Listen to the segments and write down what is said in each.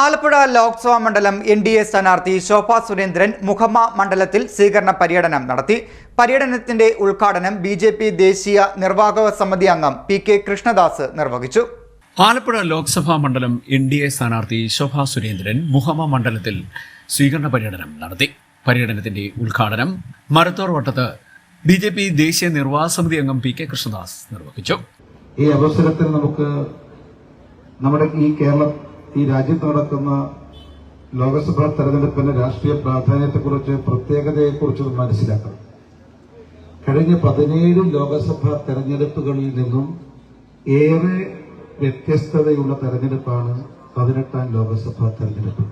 ആലപ്പുഴ ലോക്സഭാ മണ്ഡലം N D A സ്ഥാനാർത്ഥി ശോഭ സുരേന്ദ്രൻ മുഖമ്മ മണ്ഡലത്തിൽ സ്വീകരണ പര്യടനം നടത്തി. പര്യടനത്തിന്റെ ഉദ്ഘാടനം ബി ജെ പി ദേശീയ നിർവാഹക സമിതി അംഗം പി കെ കൃഷ്ണദാസ് നിർവഹിച്ചു. ആലപ്പുഴ ലോക്സഭാ മണ്ഡലം എൻ ഡി എ സ്ഥാനാർത്ഥി ശോഭ സുരേന്ദ്രൻ മുഹമ്മ മണ്ഡലത്തിൽ സ്വീകരണ പര്യടനം നടത്തി. പര്യടനത്തിന്റെ ഉദ്ഘാടനം മരത്തോർ വട്ടത്ത് ബി ജെ പി ദേശീയ നിർവാഹക സമിതി അംഗം പി കെ കൃഷ്ണദാസ് നിർവഹിച്ചു. ഈ അവസരത്തിൽ നമുക്ക് നമ്മുടെ ഈ കേരളം ഈ രാജ്യത്ത് നടക്കുന്ന ലോക്സഭാ തെരഞ്ഞെടുപ്പിന്റെ രാഷ്ട്രീയ പ്രാധാന്യത്തെക്കുറിച്ച് പ്രത്യേകതയെക്കുറിച്ച് മനസ്സിലാക്കണം. കഴിഞ്ഞ പതിനേഴ് ലോക്സഭാ തെരഞ്ഞെടുപ്പുകളിൽ നിന്നും ഏറെ വ്യത്യസ്തതയുള്ള തെരഞ്ഞെടുപ്പാണ് പതിനെട്ടാം ലോക്സഭാ തെരഞ്ഞെടുപ്പ്.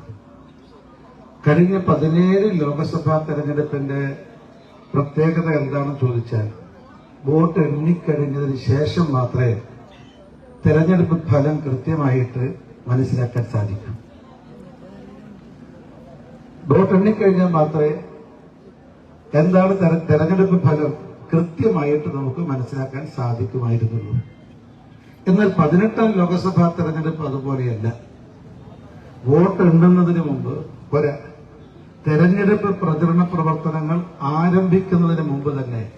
കഴിഞ്ഞ പതിനേഴ് ലോക്സഭാ തെരഞ്ഞെടുപ്പിന്റെ പ്രത്യേകത എന്താണെന്ന് ചോദിച്ചാൽ വോട്ട് എണ്ണിക്കഴിഞ്ഞതിന് ശേഷം മാത്രമേ തെരഞ്ഞെടുപ്പ് ഫലം കൃത്യമായിട്ട് മനസ്സിലാക്കാൻ സാധിക്കും. വോട്ട് എണ്ണിക്കഴിഞ്ഞാൽ മാത്രമേ എന്താണ് തെര- തെരഞ്ഞെടുപ്പ് ഫലം കൃത്യമായിട്ട് നമുക്ക് മനസ്സിലാക്കാൻ സാധിക്കുമായിരുന്നുള്ളൂ. എന്നാൽ പതിനെട്ടാം ലോക്സഭാ തെരഞ്ഞെടുപ്പ് അതുപോലെയല്ല. വോട്ട് എണ്ണുന്നതിന് മുമ്പ് ഒരു തെരഞ്ഞെടുപ്പ് പ്രചരണ പ്രവർത്തനങ്ങൾ ആരംഭിക്കുന്നതിന് മുമ്പ് തന്നെ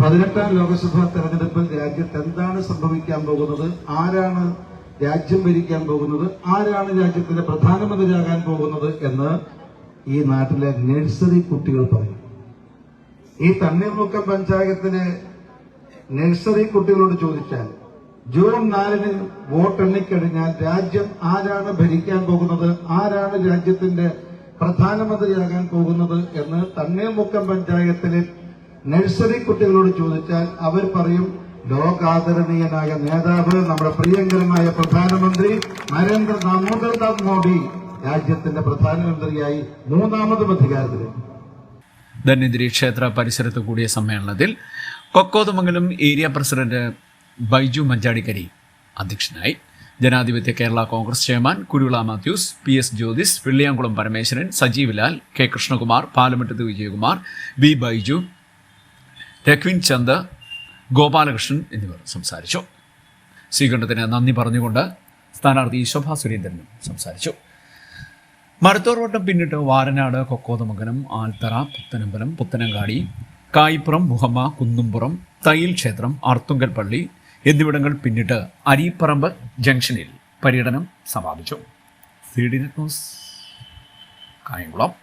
പതിനെട്ടാം ലോക്സഭാ തെരഞ്ഞെടുപ്പിൽ രാജ്യത്ത് എന്താണ് സംഭവിക്കാൻ പോകുന്നത്? ആരാണ് രാജ്യം ഭരിക്കാൻ പോകുന്നത് ആരാണ് രാജ്യത്തിന്റെ പ്രധാനമന്ത്രിയാകാൻ പോകുന്നത് എന്ന് ഈ നാട്ടിലെ നഴ്സറി കുട്ടികൾ പറയും. ഈ തണ്ണീർമുക്കം പഞ്ചായത്തിലെ നഴ്സറി കുട്ടികളോട് ചോദിച്ചാൽ ജൂൺ നാലിന് വോട്ട് എണ്ണിക്കഴിഞ്ഞാൽ രാജ്യം ആരാണ് ഭരിക്കാൻ പോകുന്നത് ആരാണ് രാജ്യത്തിന്റെ പ്രധാനമന്ത്രിയാകാൻ പോകുന്നത് എന്ന് തണ്ണീർമുക്കം പഞ്ചായത്തിലെ നഴ്സറി കുട്ടികളോട് ചോദിച്ചാൽ അവർ പറയും ലോകാദരണീയനായ നേതാവ് നമ്മുടെ പ്രിയങ്കരനായ പ്രധാനമന്ത്രി നരേന്ദ്ര ദാമോദർദാസ് മോദി രാജ്യത്തിന്റെ പ്രധാനമന്ത്രിയായി മൂന്നാമതും അധികാരത്തിൽ ധന്യന്തിരി ക്ഷേത്ര പരിസരത്ത് കൂടിയ സമ്മേളനത്തിൽ കൊക്കോതുമംഗലം ഏരിയ പ്രസിഡന്റ് ബൈജു മഞ്ചാടിക്കരി അധ്യക്ഷനായി. Janadhipathya Kerala Congress chairman Kurula Mathews P S Jyothis Velliyamkulam Parameswaran Sajeev Lal K Krishnakumar Palamattathu Vijayakumar B Baiju Raghvin Chand Gopalakrishnan എന്നിവർ സംസാരിച്ചു. സ്വീകരണത്തിന് നന്ദി പറഞ്ഞുകൊണ്ട് സ്ഥാനാർത്ഥി ശോഭാ സുരേന്ദ്രനും സംസാരിച്ചു. മരത്തോർ വട്ടം പിന്നിട്ട് വാരനാട് കൊക്കോതമംഗലം ആൽത്തറ പുത്തനമ്പലം പുത്തനങ്കാടി കായിപ്പുറം മുഹമ്മ കുന്നുംപുറം തയ്യിൽ ക്ഷേത്രം അർത്തുങ്കൽ പള്ളി എന്നിവിടങ്ങൾ പിന്നിട്ട് അരീപ്പറമ്പ് ജംഗ്ഷനിൽ പര്യടനം സമാപിച്ചു. കായംകുളം.